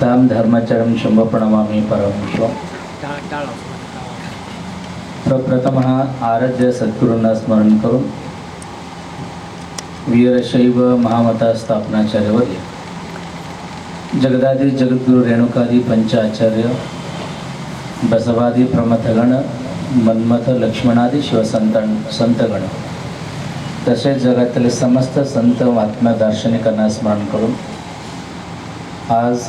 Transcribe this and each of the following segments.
ताम धर्मचरम शंभ प्रणमामी परमेश्वर प्रप्रथम हा आराध्य सद्गुरूंना स्मरण करून वीरशैव महामता स्थापनाचार्यवर्य जगदादी जगद्गुरु रेणुकादी पंचाचार्य बसवादी प्रमथगण मन्मथ लक्ष्मणादी शिवसंत संतगण तसेच जगातील समस्त संत महात्मा दार्शनिकांना स्मरण करून आज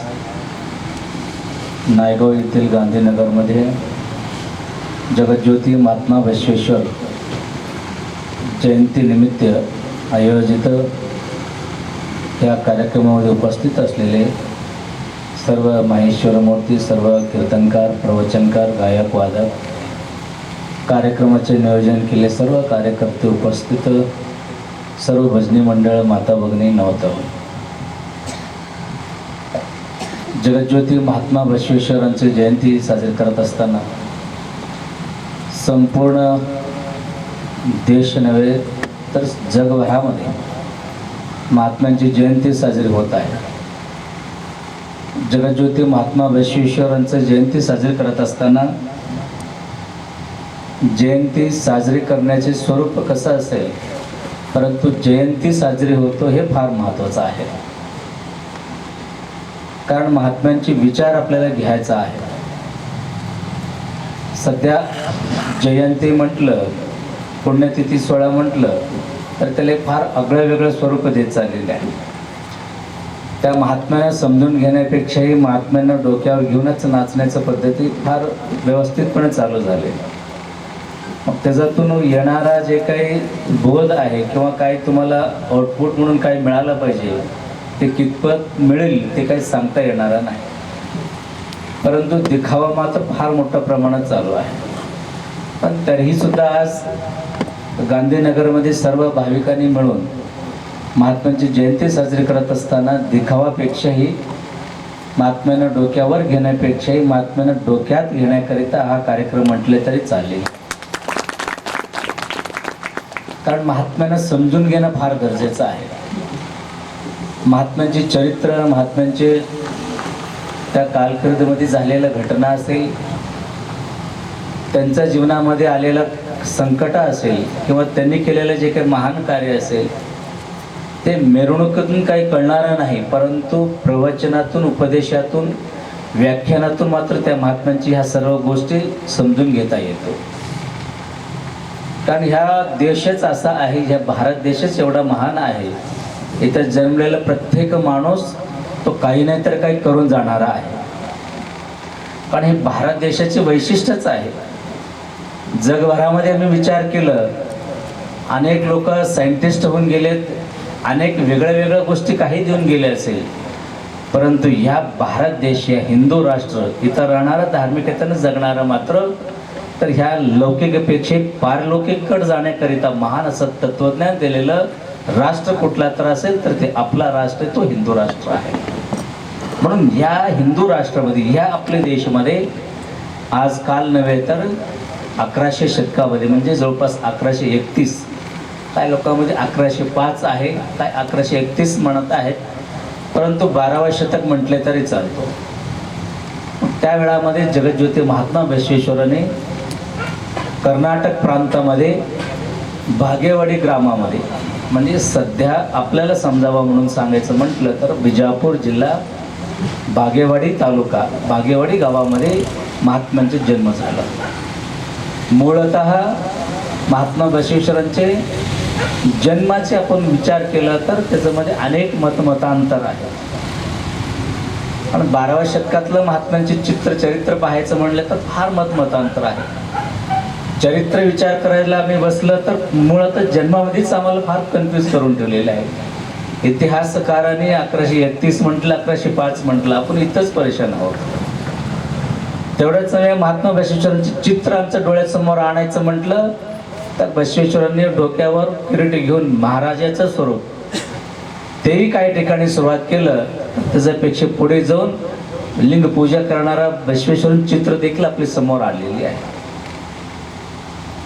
नायगाव येथील गांधीनगरमध्ये जगज्योती महात्मा बसवेश्वर जयंतीनिमित्त आयोजित या कार्यक्रमामध्ये उपस्थित असलेले सर्व माहेश्वरमूर्ती सर्व कीर्तनकार प्रवचनकार गायक वादक कार्यक्रमाचे नियोजन केले. सर्व कार्यकर्ते उपस्थित सर्व भजनी मंडळ माता भगिनी नव्हतं जगज्योती महात्मा बसवेश्वरांची जयंती साजरी करत असताना संपूर्ण देश नव्हे तर जगभरामध्ये महात्म्यांची जयंती साजरी होत आहे. जगज्योती महात्मा बसवेश्वरांचं जयंती साजरी करत असताना जयंती साजरी करण्याचे स्वरूप कसं असेल परंतु जयंती साजरी होतो हे फार महत्त्वाचं आहे. कारण महात्म्यांचे विचार आपल्याला घ्यायचा आहे. सध्या जयंती म्हटलं पुण्यतिथी सोहळा म्हटलं तर त्याला एक फार आगळं वेगळं स्वरूप देत चाललेलं आहे. त्या महात्म्यांना समजून घेण्यापेक्षाही महात्म्यांना डोक्यावर घेऊनच नाचण्याच्या पद्धती फार व्यवस्थितपणे चालू झाले मग त्याच्यातून येणारा जे काही बोध आहे किंवा काही तुम्हाला आउटपुट म्हणून काही मिळालं पाहिजे ते कितपत मिळेल ते काही सांगता येणारं नाही. परंतु दिखावा मात्र फार मोठ्या प्रमाणात चालू आहे. पण तरीही सुद्धा आज गांधीनगरमध्ये सर्व भाविकांनी मिळून महात्म्यांची जयंती साजरी करत असताना दिखावापेक्षाही महात्म्यानं डोक्यावर घेण्यापेक्षाही महात्म्यानं डोक्यात घेण्याकरिता हा कार्यक्रम म्हटले तरी चालेल. कारण महात्म्यांना समजून घेणं फार गरजेचं आहे. महात्म्यांचे चरित्र महात्म्यांचे त्या कालखर्दमध्ये झालेल्या घटना असेल त्यांच्या जीवनामध्ये आलेलं संकट असेल किंवा त्यांनी केलेलं जे काही महान कार्य असेल ते मिरवणुकीतून काही कळणारं नाही. परंतु प्रवचनातून उपदेशातून व्याख्यानातून मात्र त्या महात्म्यांची ह्या सर्व गोष्टी समजून घेता येतो. कारण ह्या देशच असा आहे ह्या भारत देशच एवढा महान आहे. इथं जन्मलेला प्रत्येक माणूस तो काही नाही तर काही करून जाणारा आहे. पण हे भारत देशाचे वैशिष्ट्यच आहे. जगभरामध्ये आम्ही विचार केलं अनेक लोक सायंटिस्ट होऊन गेलेत अनेक वेगळ्या वेगळ्या गोष्टी काही देऊन गेले असेल. परंतु ह्या भारत देश या हिंदू राष्ट्र इथं राहणारं धार्मिकतेनं जगणारं मात्र तर ह्या लौकिकपेक्षा पारलौकिककडे जाण्याकरिता महान असं तत्वज्ञान दिलेलं राष्ट्र कुठला तर असेल तर ते आपला राष्ट्र तो हिंदू राष्ट्र आहे. म्हणून ह्या हिंदू राष्ट्रामध्ये ह्या आपल्या देशामध्ये आज काल नव्हे तर अकराशे शतकामध्ये म्हणजे जवळपास अकराशे एकतीस काय लोकांमध्ये अकराशे पाच आहे काय अकराशे एकतीस म्हणत आहेत परंतु बारावा शतक म्हटले तरी चालतो. त्या वेळामध्ये जगज्योती महात्मा बसवेश्वराने कर्नाटक प्रांतामध्ये भागेवाडी ग्रामामध्ये म्हणजे सध्या आपल्याला समजावं म्हणून सांगायचं म्हटलं तर विजापूर जिल्हा बागेवाडी तालुका बागेवाडी गावामध्ये महात्म्यांचा जन्म झाला. मूळत महात्मा बसवेश्वरांचे जन्माचे आपण विचार केला तर त्याच्यामध्ये अनेक मतमतांतर आहे. आणि बाराव्या शतकातलं महात्म्यांचे चित्र चरित्र पाहायचं म्हणलं तर फार मतमतांतर आहे. चरित्र विचार करायला आम्ही बसलं तर मुळातच जन्मामध्येच आम्हाला फार कन्फ्यूज करून ठेवलेलं आहे. इतिहासकाराने अकराशे एकतीस म्हटलं अकराशे पाच म्हटलं. आपण इथंच परेशान आहोत. तेवढ्याच नव्हे महात्मा बसवेश्वरांचे चित्र आमच्या डोळ्यासमोर आणायचं म्हटलं तर बसवेश्वरांनी डोक्यावर किरीट घेऊन महाराजाचं स्वरूप. तेही काही ठिकाणी सुरुवात केलं त्याच्यापेक्षा पुढे जाऊन लिंग पूजा करणारा बसवेश्वरांचं चित्र देखील आपल्यासमोर आलेली आहे.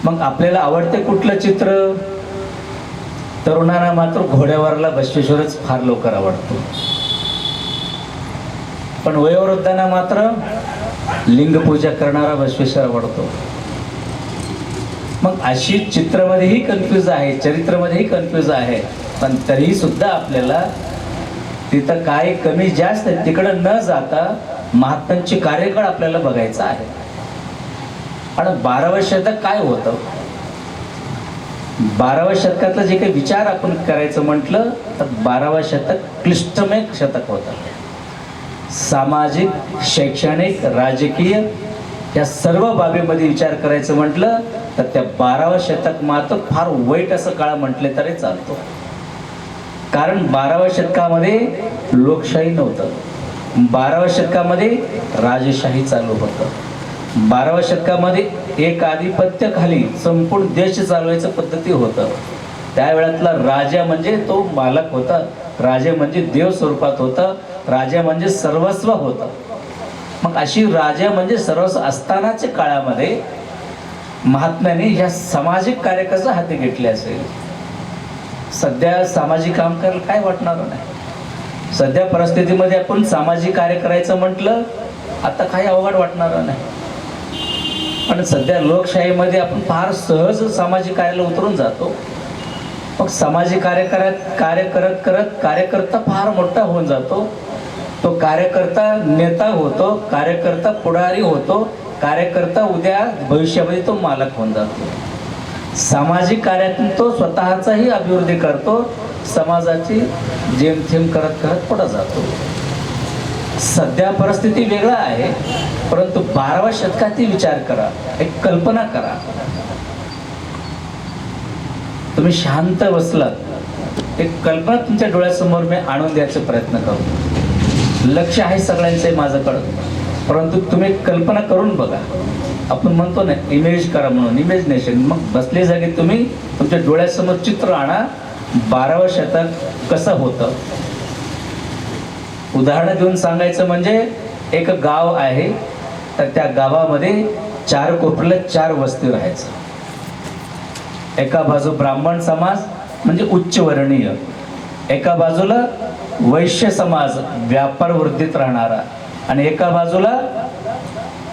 मग आपल्याला आवडते कुठलं चित्र? तरुणांना मात्र घोड्यावरला बसवेश्वरच फार लवकर आवडतो. पण वयोवृद्धांना मात्र लिंगपूजा करणारा बसवेश्वर आवडतो. मग अशी चित्रामध्येही कन्फ्यूज आहे चरित्रामध्येही कन्फ्यूज आहे. पण तरीही सुद्धा आपल्याला तिथं काय कमी जास्त आहे तिकडं न जाता महात्म्यांची कार्यकाळ आपल्याला बघायचा आहे. आणि बाराव्या शतक काय होतं? बाराव्या शतकातलं जे काही विचार आपण करायचं म्हटलं तर बाराव्या शतक क्लिष्टमय शतक होतं. सामाजिक शैक्षणिक राजकीय या सर्व बाबीमध्ये विचार करायचं म्हटलं तर त्या बाराव्या शतक मात्र फार वाईट असं काळ म्हटले तरी चालतो. कारण बाराव्या शतकामध्ये लोकशाही नव्हतं. बाराव्या शतकामध्ये राजशाही चालू होतं. बाराव्या शतकामध्ये एक आधिपत्याखाली संपूर्ण देश चालवायचं पद्धती होतं. त्यावेळातला राजा म्हणजे तो मालक होता. राजा म्हणजे देव स्वरूपात होतं. राजा म्हणजे सर्वस्व होतं. मग अशी राजा म्हणजे सर्वस्व असतानाच्या काळामध्ये महात्म्याने या सामाजिक कार्य कसं हाती घेतले असेल. सध्या सामाजिक काम करायला काय वाटणार नाही. सध्या परिस्थितीमध्ये आपण सामाजिक कार्य करायचं म्हटलं आता काही अवघड वाटणार नाही. पण सध्या लोकशाहीमध्ये आपण फार सहज सामाजिक कार्याला उतरून जातो. मग सामाजिक कार्य करत कार्य करत करत कार्यकर्ता फार मोठा होऊन जातो. तो कार्यकर्ता नेता होतो कार्यकर्ता पुढारी होतो कार्यकर्ता उद्या भविष्यामध्ये तो मालक होऊन जातो. सामाजिक कार्यातून तो स्वतःचाही अभिवृद्धी करतो समाजाची जेमथेम करत करत पुढे जातो. सध्या परिस्थिती वेगळा आहे परंतु बाराव्या शतकातील विचार करा एक कल्पना करा. तुम्ही शांत बसलात. एक कल्पना तुमच्या डोळ्यासमोर मी आणून द्यायचा प्रयत्न करतो. लक्ष आहे सगळ्यांचं माझ्याकडं परंतु तुम्ही एक कल्पना करून बघा. आपण म्हणतो ना इमेज करा म्हणून इमेजिनेशन मग बसले जागी तुम्ही तुमच्या डोळ्यासमोर चित्र आणा. बारावं शतक कसं होतं? उदाहरण देऊन सांगायचं म्हणजे एक गाव आहे तर त्या गावामध्ये चार कोपऱ्याला चार वस्ती राहायचं. एका बाजू ब्राह्मण समाज म्हणजे उच्च वर्णीय. एका बाजूला वैश्य समाज व्यापार वृद्धीत राहणारा. आणि एका बाजूला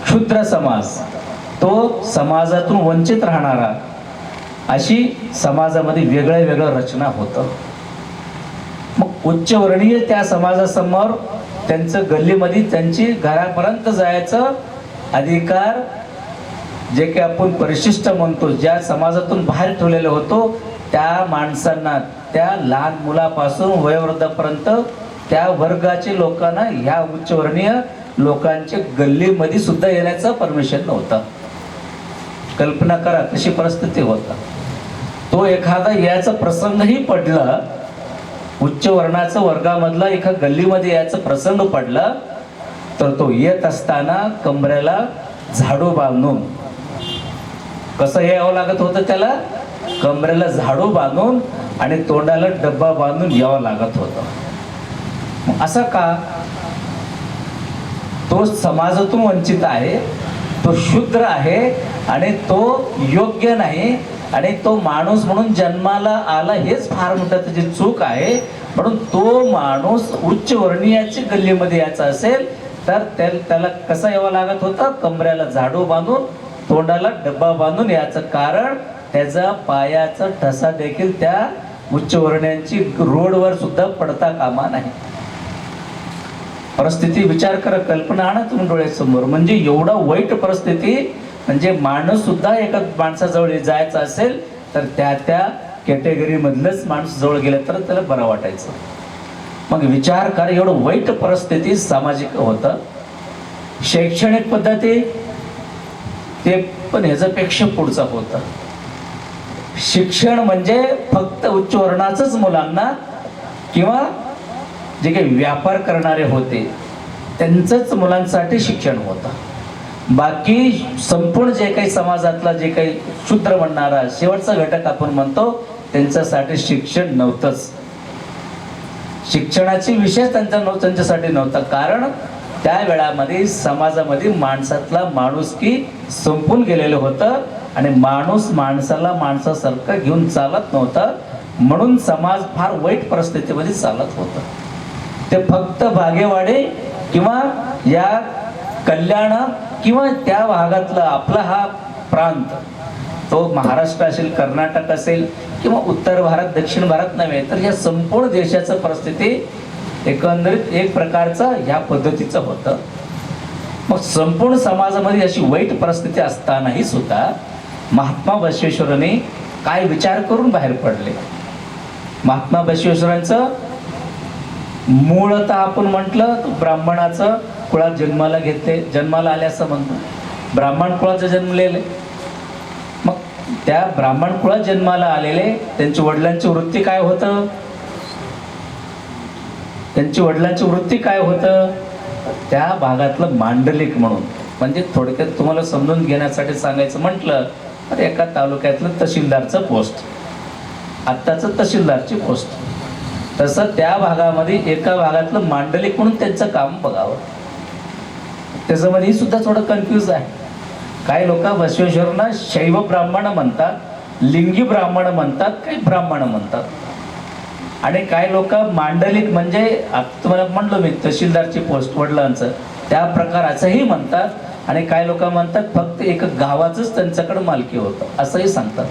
क्षुद्र समाज तो समाजातून वंचित राहणारा. अशी समाजामध्ये वेगळं वेगळं रचना होतं. उच्चवर्णीय त्या समाजासमोर त्यांचं गल्लीमध्ये त्यांची घरापर्यंत जायचं अधिकार जे काही आपण परिशिष्ट म्हणतो ज्या समाजातून बाहेर ठेवलेलं होतो त्या माणसांना त्या लहान मुलापासून वयोवृद्धापर्यंत त्या वर्गाचे लोकांना ह्या उच्चवर्णीय लोकांच्या गल्लीमध्ये सुद्धा येण्याचं परमिशन नव्हतं. कल्पना करा कशी परिस्थिती होता. तो एखादा याचा प्रसंगही पडला उच्च वर्णाचं वर्गामधला एका गल्लीमध्ये याचा प्रसंग पडला तर तो येत असताना कमरेला झाडू बांधून कसं यावं लागत होतं त्याला? कमरेला झाडू बांधून आणि तोंडाला डब्बा बांधून यावं लागत होतं. असं का? तो समाजातून वंचित आहे तो शूद्र आहे आणि तो योग्य नाही आणि तो माणूस म्हणून जन्माला आला हेच फार मोठं त्याची चूक आहे. म्हणून तो माणूस उच्च वर्णीयाची गल्लीमध्ये यायचा असेल तर त्या- त्याला कसं यावं लागत होतं? कमऱ्याला झाडू बांधून तोंडाला डब्बा बांधून याचं कारण त्याचा पायाचा ठसा देखील त्या उच्चवर्ण्यांची रोडवर सुद्धा पडता कामा नाही. परिस्थिती विचार करा कल्पना आणा तुम्ही डोळ्यासमोर. म्हणजे एवढा वाईट परिस्थिती म्हणजे माणूस सुद्धा एका माणसाजवळ जायचं असेल तर त्या त्या कॅटेगरीमधलंच माणूस जवळ गेलं तर त्याला बरं वाटायचं. मग विचार करा एवढं वाईट परिस्थिती सामाजिक होतं. शैक्षणिक पद्धती ते पण ह्याच्यापेक्षा पुढचं होतं. शिक्षण म्हणजे फक्त उच्च वर्णाचंच मुलांना किंवा जे काही व्यापार करणारे होते त्यांचंच मुलांसाठी शिक्षण होतं. बाकी संपूर्ण जे काही समाजातला जे काही शूद्र म्हणणारा शेवटचा घटक आपण म्हणतो त्यांच्यासाठी शिक्षण नव्हतंच. शिक्षणाची विशेष त्यांचा नव्हतं त्यांच्यासाठी नव्हता. कारण त्या वेळामध्ये समाजामध्ये माणसातला माणूस की संपून गेलेलं होतं आणि माणूस माणसाला माणसासारखं घेऊन चालत नव्हतं. म्हणून समाज फार वाईट परिस्थितीमध्ये चालत होता. ते फक्त भागेवाडे किंवा या कल्याण किंवा त्या भागातला आपला हा प्रांत तो महाराष्ट्र असेल कर्नाटक असेल किंवा उत्तर भारत दक्षिण भारत नव्हे तर या संपूर्ण देशाचं परिस्थिती एकंदरीत एक प्रकारचं ह्या पद्धतीचं होतं. मग संपूर्ण समाजामध्ये अशी वाईट परिस्थिती असतानाही सुद्धा महात्मा बसवेश्वरांनी काय विचार करून बाहेर पडले? महात्मा बसवेश्वरांचं मूळतः आपण म्हटलं तर ब्राह्मणाचं कुळात जन्माला घेते. जन्माला आले असं म्हणतो ब्राह्मण कुळाचं जन्मलेले. मग त्या ब्राह्मण कुळात जन्माला आलेले त्यांच्या वडिलांची वृत्ती काय होतं? त्यांची वडिलांची वृत्ती काय होतं? त्या भागातलं मांडलिक म्हणून. म्हणजे थोडक्यात तुम्हाला समजून घेण्यासाठी सांगायचं म्हटलं तर एका तालुक्यातलं तहसीलदारचं पोस्ट. आत्ताचं तहसीलदारची पोस्ट. तसं त्या भागामध्ये एका भागातलं मांडलिक म्हणून त्यांचं काम बघावं. त्याच्यामध्ये ही सुद्धा थोडं कन्फ्यूज आहे. काही लोक बसवेश्वरना शैव ब्राह्मण म्हणतात लिंगी ब्राह्मण म्हणतात काही ब्राह्मण म्हणतात. आणि काही लोक मांडलिक म्हणजे तुम्हाला म्हणलो मी तहसीलदारची पोस्ट वडिलांचं. त्या प्रकाराचंही म्हणतात आणि काही लोक म्हणतात फक्त एक गावाचंच त्यांच्याकडे मालकी होतं असंही सांगतात.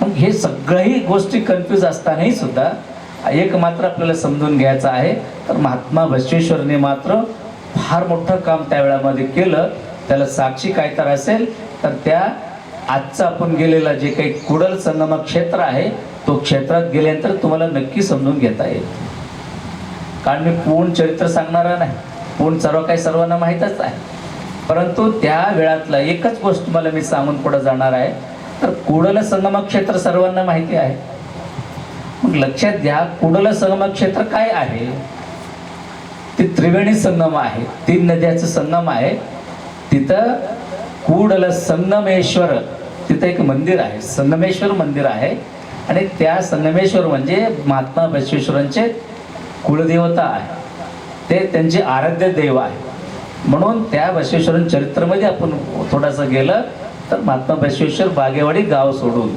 मग हे सगळ्याही गोष्टी कन्फ्यूज असतानाही सुद्धा एक मात्र आपल्याला समजून घ्यायचं आहे तर महात्मा बसवेश्वरने मात्र फार मोठं काम त्या वेळामध्ये केलं. त्याला साक्षी काय तर असेल तर त्या आजचं आपण गेलेला जे काही कुडल संगम क्षेत्र आहे तो क्षेत्रात गेल्यानंतर तुम्हाला नक्की समजून घेता येईल. कारण मी पूर्ण चरित्र सांगणारा नाही. पूर्ण सर्व काही सर्वांना माहीतच आहे. परंतु त्या वेळातला एकच गोष्ट मला मी सांगून पुढे जाणार आहे. तर कुडल संगम क्षेत्र सर्वांना माहिती आहे. मग लक्षात घ्या कुडल संगम क्षेत्र काय आहे? ते त्रिवेणी संगम आहे. तीन नद्याचं संगम आहे. तिथं कुडल संगमेश्वर तिथं एक मंदिर आहे. संगमेश्वर मंदिर आहे. आणि त्या संगमेश्वर म्हणजे महात्मा बसवेश्वरांचे कुलदेवता आहे. ते त्यांचे आराध्य देव आहे. म्हणून त्या बसवेश्वरां चरित्रामध्ये आपण थोडंसं गेलं तर महात्मा बसवेश्वर बागेवाडी गाव सोडून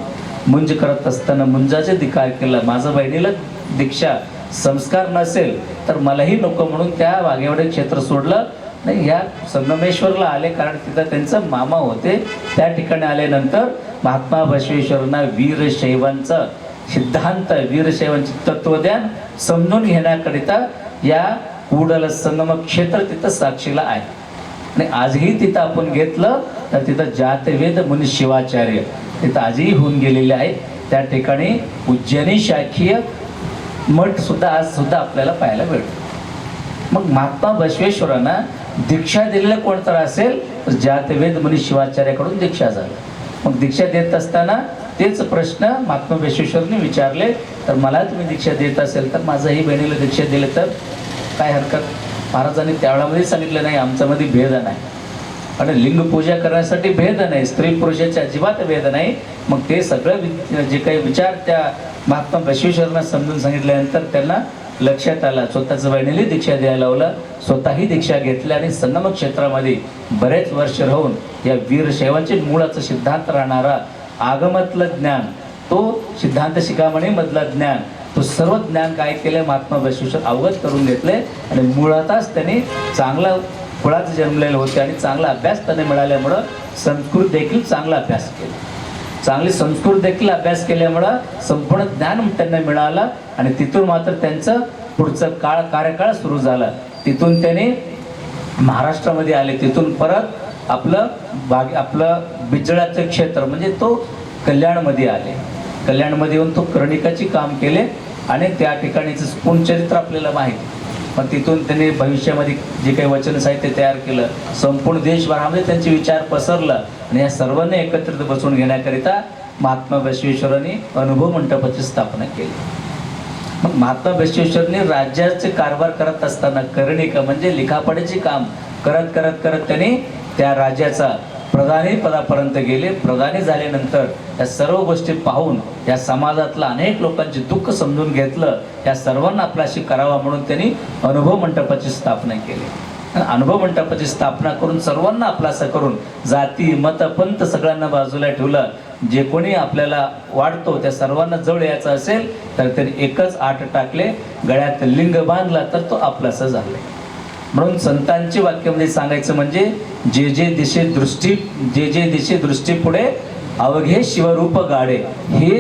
मुंज करत असताना मुंजाचे धिकार केलं. माझं बहिणीला दीक्षा संस्कार नसेल तर मलाही नको म्हणून त्या बागेवाडी क्षेत्र सोडलं. नाही या संगमेश्वरला आले कारण तिथं त्यांचं मामा होते. त्या ठिकाणी आल्यानंतर महात्मा बसवेश्वरांना वीरशैवांचं सिद्धांत वीरशैवांचे तत्वज्ञान समजून घेण्याकरिता या कुडल संगम क्षेत्र तिथं साक्षीला आहे. आणि आजही तिथं आपण घेतलं तर तिथं जातवेद मुनी शिवाचार्य तिथं आजही होऊन गेलेले आहे त्या ठिकाणी उज्जैनी शाखीय मठ सुद्धा आज सुद्धा आपल्याला पाहायला भेटतो. मग महात्मा बसवेश्वरांना दीक्षा दिलेलं कोण तर असेल? तर जातवेद मुनी शिवाचार्याकडून दीक्षा झालं. मग दीक्षा देत असताना तेच प्रश्न महात्मा बसवेश्वरने विचारले तर मला तुम्ही दीक्षा देत असेल तर माझ्याही बहिणीला दीक्षा दिले तर काय हरकत? महाराजांनी त्यावेळामध्ये सांगितलं नाही आमच्यामध्ये भेद नाही. आणि लिंग पूजा करण्यासाठी भेद नाही स्त्री पुरुषाच्या अजिबात भेद नाही. मग ते सगळं वि- जे काही विचार त्या महात्मा बसवेश्वरांना समजून सांगितल्यानंतर त्यांना लक्षात आला. स्वतःचं बहिणीला दीक्षा द्यायला लावलं. स्वतःही दीक्षा घेतल्या आणि संगम क्षेत्रामध्ये बरेच वर्ष राहून या वीरशैवाचे मुळाचं सिद्धांत राहणारा आगमतलं ज्ञान तो सिद्धांत शिकामणीमधलं ज्ञान तो सर्व ज्ञान काय केलं महात्मा बसवेश्वर अवगत करून घेतले आणि मुळातच त्यांनी चांगला कुळात जन्मलेले होते आणि चांगला अभ्यास त्याने मिळाल्यामुळं संस्कृत देखील चांगला अभ्यास केला. चांगली संस्कृत देखील अभ्यास केल्यामुळं संपूर्ण ज्ञान त्यांना मिळालं आणि तिथून मात्र त्यांचं पुढचं काळ कार्यकाळ सुरू झाला. तिथून त्याने महाराष्ट्रामध्ये आले. तिथून परत आपलं बाग आपलं बिजळाचं क्षेत्र म्हणजे तो कल्याणमध्ये आले. कल्याणमध्ये येऊन तो कर्णिकाची काम केले आणि त्या ठिकाणीचं पूर्ण चरित्र आपल्याला माहीत. पण तिथून त्यांनी भविष्यामध्ये जे काही वचन साहित्य तयार केलं संपूर्ण देशभरामध्ये त्यांचे विचार पसरलं. आणि या सर्वांना एकत्रित बसवून घेण्याकरिता महात्मा बसवेश्वरांनी अनुभव मंडपाची स्थापना केली. मग महात्मा बसवेश्वरने राज्याचे कारभार करत असताना करणिका म्हणजे लिखापडीचे काम करत करत करत त्यांनी त्या राज्याचा प्रधानी पदापर्यंत गेले. प्रधानी झाल्यानंतर या सर्व गोष्टी पाहून या समाजातलं अनेक लोकांचे दुःख समजून घेतलं. या सर्वांना आपल्याशी करावा म्हणून त्यांनी अनुभव मंडपाची स्थापना केली. अनुभव मंडपाची स्थापना करून सर्वांना आपलासा करून जाती मत पंत सगळ्यांना बाजूला ठेवलं. जे कोणी आपल्याला वाढतो त्या सर्वांना जवळ यायचं असेल तर त्याने एकच आठ टाकले. गळ्यात लिंग बांधला तर तो आपलासा झाला. म्हणून संतांची वाक्यामध्ये सांगायचं म्हणजे जे जे दिशे दृष्टी जे जे दिशे दृष्टी पुढे अवघे शिवरूप गाडे हे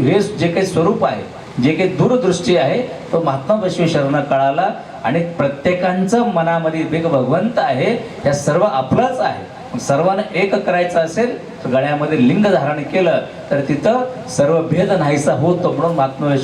हे जे काही स्वरूप आहे जे काही दूरदृष्टी आहे तो महात्मा बसवेश्वरांना कळाला. आणि प्रत्येकांचं मनामध्ये वेग भगवंत आहे या सर्व आपलंच आहे. सर्वांना एक करायचं असेल तर गळ्यामध्ये लिंग धारण केलं तर तिथं सर्व भेद नाहीसा होतो म्हणून महात्मा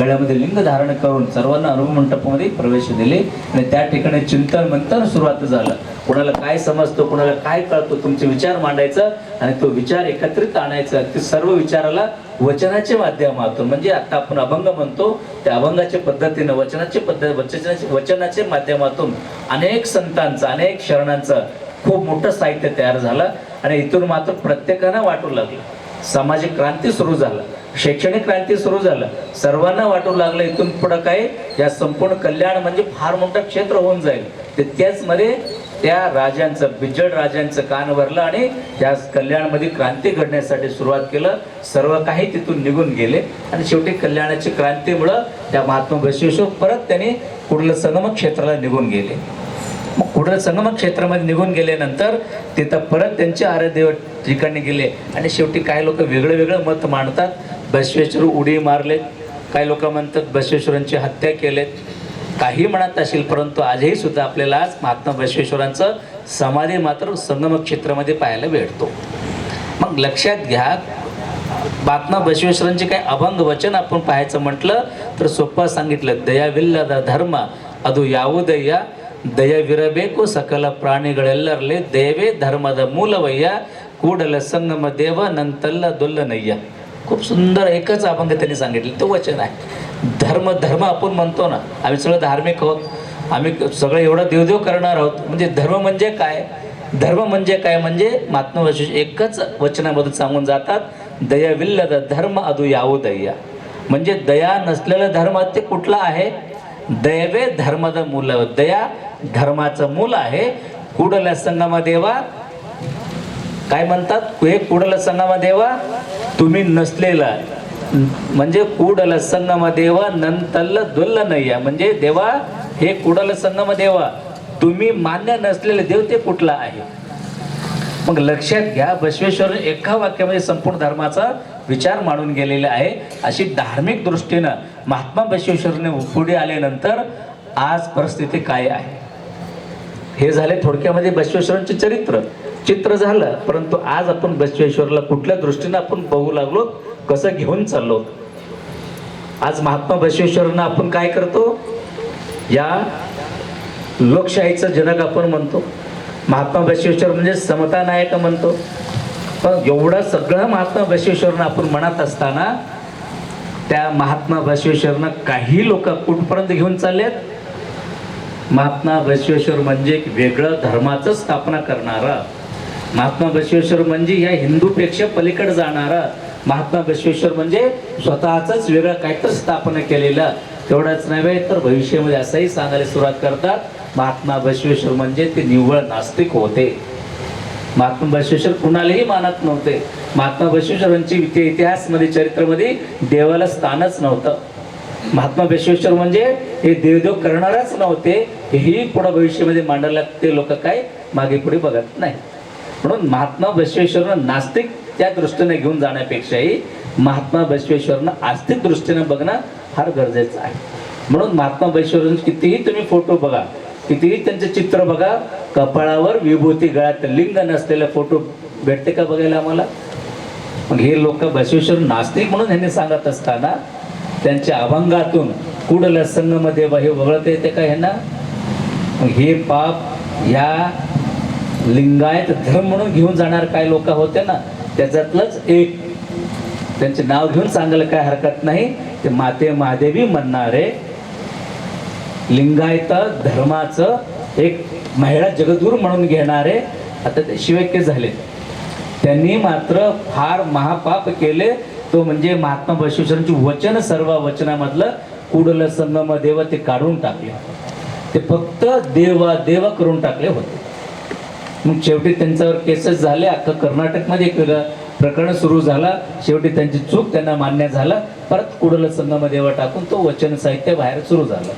गळ्यामध्ये लिंग धारण करून सर्वांना अनुभव मंडपामध्ये प्रवेश दिले. आणि त्या ठिकाणी चिंतन मंथन सुरुवात झालं. कोणाला काय समजतो कोणाला काय कळतो तुमचे विचार मांडायचं आणि तो विचार एकत्रित आणायचा. ते सर्व विचाराला वचनाच्या माध्यमातून म्हणजे आता आपण अभंग म्हणतो त्या अभंगाच्या पद्धतीनं वचनाचे पद्धत वचनाचे वचनाच्या माध्यमातून अनेक संतांचं अनेक शरणांचं खूप मोठं साहित्य तयार झालं आणि इथून मात्र प्रत्येकानं वाटू लागलं. सामाजिक क्रांती सुरू झालं शैक्षणिक क्रांती सुरू झालं सर्वांना वाटू लागलं इथून पुढं काय या संपूर्ण कल्याण म्हणजे फार मोठं क्षेत्र होऊन जाईल. ते मध्ये त्या राजांचं बिजड राजांचं कान भरलं आणि त्या कल्याणमध्ये क्रांती घडण्यासाठी सुरुवात केलं. सर्व काही तिथून निघून गेले. आणि शेवटी कल्याणाची क्रांतीमुळं त्या महात्मा बसवेश्वर परत त्यांनी कुठलं संगम क्षेत्राला निघून गेले. मग कुठं संगम क्षेत्रामध्ये निघून गेल्यानंतर तिथं परत त्यांचे आराध्यदेव ठिकाणी गेले. आणि शेवटी काही लोक वेगळं वेगळं मत मांडतात. बसवेश्वर उडी मारलेत. काही लोक म्हणतात बसवेश्वरांची हत्या केलेत. काही म्हणत असेल परंतु आजही सुद्धा आपल्याला महात्मा बसवेश्वरांचं समाधी मात्र संगमक क्षेत्रामध्ये पाहायला भेटतो मग लक्षात घ्या महात्मा बसवेश्वरांचे काही अभंग वचन आपण पाहायचं म्हटलं तर सोप्पा सांगितलं दयाविल्ल धर्म अधु यावदया दया विरबेको सकल ಸಕಲ देवे ದೇವೇ ಧರ್ಮದ मूलवय्या कुडल संगम देव ನಂತಲ್ಲ दुल्लनय्या खूप सुंदर एकच अभंग त्यांनी सांगितलं तो वचन आहे. धर्म धर्म आपण म्हणतो ना आम्ही सगळं धार्मिक आहोत. आम्ही सगळं एवढं देवदेव करणार आहोत. म्हणजे धर्म म्हणजे काय? धर्म म्हणजे काय? म्हणजे महात्माशी एकच वचनामध्ये सांगून जातात दया विल्ल धर्म अधु यावो दय्या म्हणजे दया नसलेलं धर्म ते कुठला आहे? दैवे धर्मद मूल दया धर्माचं मूल आहे. कुडल संगमा देवा. काय म्हणतात? हे कुडल संगमा देवा तुम्ही नसलेला म्हणजे कुडल संगम देवा नंतल्ल दुल्ल नय्या म्हणजे देवा हे कुडल संगम देवा तुम्ही मान्य नसलेले देव ते कुठला आहे? मग लक्षात घ्या बसवेश्वर एका वाक्यामध्ये संपूर्ण धर्माचा विचार मांडून गेलेला आहे. अशी धार्मिक दृष्टीनं महात्मा बसवेश्वरने पुढे आल्यानंतर आज परिस्थिती काय आहे? हे झाले थोडक्यामध्ये बसवेश्वरांचे चरित्र. चित्र झालं परंतु आज आपण बसवेश्वरला कुठल्या दृष्टीनं आपण बघू लागलो? कसं घेऊन चाललो? आज महात्मा बसवेश्वरांना आपण काय करतो? या लोकशाहीचं जनक आपण म्हणतो. महात्मा बसवेश्वर म्हणजे समता नायक म्हणतो. पण एवढं सगळं महात्मा बसवेश्वरनं आपण म्हणत असताना त्या महात्मा बसवेश्वरनं काही लोक कुठपर्यंत घेऊन चाललेत? महात्मा बसवेश्वर म्हणजे एक वेगळं धर्माचं स्थापना करणारा. महात्मा बसवेश्वर म्हणजे या हिंदूपेक्षा पलीकडे जाणारा. महात्मा बसवेश्वर म्हणजे स्वतःच वेगळं काहीतरी स्थापना केलेलं. तेवढंच नव्हे तर भविष्यामध्ये असंही सांगायला सुरुवात करतात. महात्मा बसवेश्वर म्हणजे ते निव्वळ नास्तिक होते. महात्मा बसवेश्वर कुणालाही मानत नव्हते. महात्मा बसवेश्वरांची इतिहासमध्ये चरित्रामध्ये देवाला स्थानच नव्हतं. महात्मा बसवेश्वर म्हणजे हे देवदेव करणारच नव्हते. हेही पुढं भविष्यामध्ये मांडायला ते लोक काय मागे पुढे बघत नाही म्हणून महात्मा बसवेश्वर नास्तिक त्या दृष्टीने घेऊन जाण्यापेक्षाही महात्मा बसवेश्वरनं आस्तिक दृष्टीने बघणं फार गरजेचं आहे. म्हणून महात्मा बसवेश्वरांचे कितीही तुम्ही फोटो बघा कितीही त्यांचे चित्र बघा कपाळावर विभूती गळ्यात लिंग नसलेले फोटो भेटते का बघायला आम्हाला? मग हे लोक बसवेश्वर नास्तिक म्हणून ह्यांनी सांगत असताना त्यांच्या अभंगातून कुडल संगमध्ये हे वगळत येते का ह्यांना? मग हे पाप ह्या लिंगायत धर्म म्हणून घेऊन जाणार काय लोक होते ना? त्याच्यातलंच एक. त्यांचे नाव घेऊन सांगायला काय हरकत नाही. ते माते महादेवी म्हणणारे लिंगायत धर्माचं एक महिला जगदूर म्हणून घेणारे. आता ते शिवैक्य झाले. त्यांनी मात्र फार महापाप केले. तो म्हणजे महात्मा बसवेश्वरांची वचन सर्व वचनामधलं कुडल संगम देव ते काढून टाकले. ते फक्त देवा देव करून टाकले होते. मग शेवटी त्यांच्यावर केसेस झाले अख्खं कर्नाटकमध्ये एक वेगळं प्रकरण सुरू झाला. शेवटी त्यांची चूक त्यांना मान्य झाला. परत कुडल संगम टाकून तो वचन साहित्य बाहेर सुरू झालं.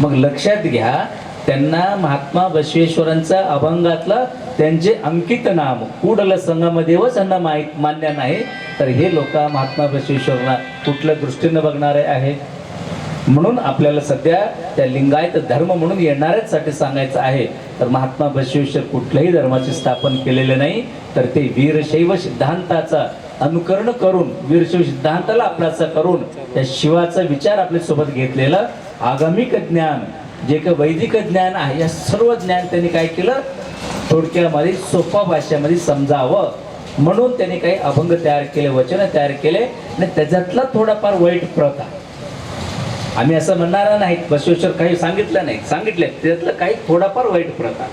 मग लक्षात घ्या त्यांना महात्मा बसवेश्वरांचा अभंगातलं त्यांचे अंकित नाम कुडल संगमदेव त्यांना माहीत मान्य नाही. तर हे लोक महात्मा बसवेश्वरला कुठल्या दृष्टीनं बघणारे आहे? म्हणून आपल्याला सध्या त्या लिंगायत धर्म म्हणून येणाऱ्यासाठी सांगायचं आहे. तर महात्मा बसवेश्वर कुठल्याही धर्माचे स्थापन केलेले नाही तर ते वीरशैव सिद्धांताचा अनुकरण करून वीरशैव सिद्धांताला आपलाचा करून त्या शिवाचा विचार आपल्यासोबत घेतलेलं आगमिक ज्ञान जे काही वैदिक ज्ञान आहे या सर्व ज्ञान त्यांनी काय केलं? थोडक्यामध्ये सोपा भाषेमध्ये समजावं. म्हणून त्यांनी काही अभंग तयार केले वचन तयार केले आणि त्याच्यातला थोडाफार वाईट प्रथा. आम्ही असं म्हणणार नाहीत बसवेश्वर काही सांगितलं नाही. सांगितलं त्यातलं काही थोडाफार वाईट प्रथा.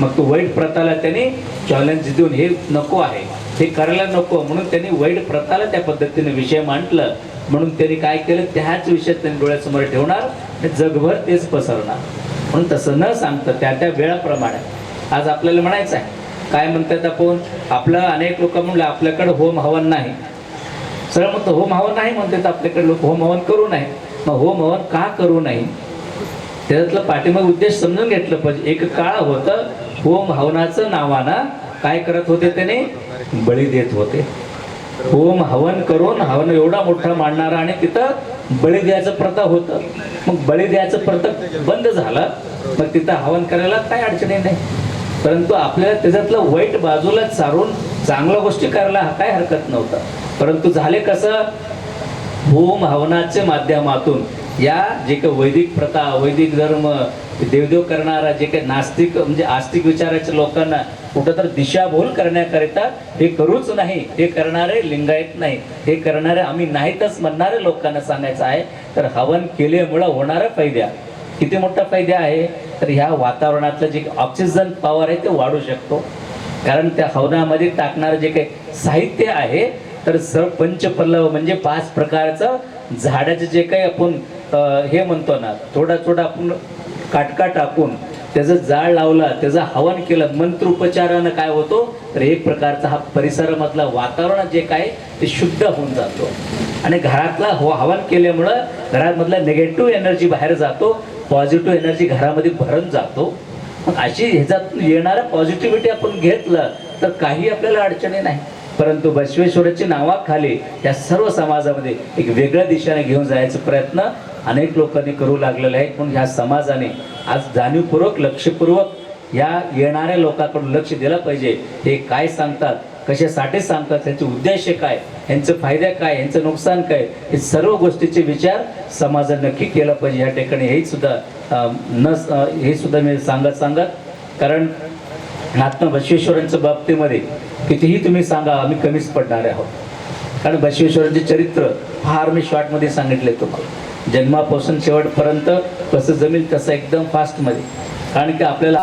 मग तो वाईट प्रथाला त्यांनी चॅलेंज देऊन हे नको आहे. हे करायला नको. म्हणून त्यांनी वाईट प्रथाला त्या पद्धतीने विषय मांडलं. म्हणून त्यांनी काय केलं? त्याच विषयात त्यांनी डोळ्यासमोर ठेवणार आणि जगभर तेच पसरणार म्हणून तसं न सांगता त्या त्या वेळाप्रमाणे आज आपल्याला म्हणायचं आहे. काय म्हणतात आपण? आपलं अनेक लोक म्हणलं आपल्याकडे होम हवन नाही. सरळ म्हणतो होम हवन नाही म्हणतात आपल्याकडे लोक होम हवन करू नये मग होम हवन का करू नये त्याच्यातलं पाठीमाग उद्देश समजून घेतलं पाहिजे. एक काळ होतं होम हवनाचं नावानं काय करत होते त्याने? बळी देत होते. होम हवन करून हवन एवढा मोठा मांडणारा आणि तिथं बळी द्यायचं प्रथा होतं. मग बळी द्यायचं प्रथा बंद झालं मग तिथं हवन करायला काय अडचणी नाही. परंतु आपल्याला त्याच्यातलं वाईट बाजूला चारून चांगल्या गोष्टी करायला काय हरकत नव्हतं. परंतु झाले कसं? होम हवनाच्या माध्यमातून या जे काही वैदिक प्रथा वैदिक धर्म देवदेव करणारा जे काही नास्तिक म्हणजे आस्तिक विचाराच्या लोकांना कुठं तर दिशाभूल करण्याकरिता हे करूच नाही हे करणारे लिंगायत नाही हे करणारे आम्ही नाहीतच म्हणणारे लोकांना सांगायचं आहे तर हवन केल्यामुळं होणारा फायद्या. किती मोठा फायदा आहे? तर ह्या वातावरणातलं जे ऑक्सिजन पॉवर आहे ते वाढू शकतो. कारण त्या हवनामध्ये टाकणारं जे काही साहित्य आहे तर स पंचपल्लव म्हणजे पाच प्रकारचं झाडाचे जे काही आपण हे म्हणतो ना थोडा थोडा आपण काटका टाकून त्याचं जाळ लावला त्याचं हवन केलं मंत्रोपचारानं काय होतो तर एक प्रकारचा हा परिसरामधला वातावरण जे काय ते शुद्ध होऊन जातो. आणि घरातला हो हवन केल्यामुळं घरामधला निगेटिव्ह एनर्जी बाहेर जातो पॉझिटिव्ह एनर्जी घरामध्ये भरून जातो. मग अशी ह्याच्यात येणारं पॉझिटिव्हिटी आपण घेतलं तर काही आपल्याला अडचणी नाही. परंतु बसवेश्वराच्या नावाखाली या सर्व समाजामध्ये एक वेगळ्या दिशेने घेऊन जायचा प्रयत्न अनेक लोकांनी करू लागलेले आहेत म्हणून ह्या समाजाने आज जाणीवपूर्वक लक्षपूर्वक या येणाऱ्या लोकांकडून लक्ष दिलं पाहिजे. हे काय सांगतात कशासाठी सांगतात त्यांचे उद्देश काय यांचं फायदे काय यांचं नुकसान काय हे सर्व गोष्टीचे विचार समाजाने नक्की केला पाहिजे. या ठिकाणी हे सुद्धा न हे सुद्धा मी सांगत सांगत कारण महात्मा बसवेश्वरांच्या बाबतीमध्ये कितीही तुम्ही सांगा आम्ही कमीच पडणार आहोत. कारण बसवेश्वरांचे चरित्र फार मी शॉर्टमध्ये सांगितले तुम्हाला जन्मापासून शेवटपर्यंत कसं जमेल तसं एकदम फास्टमध्ये कारण की आपल्याला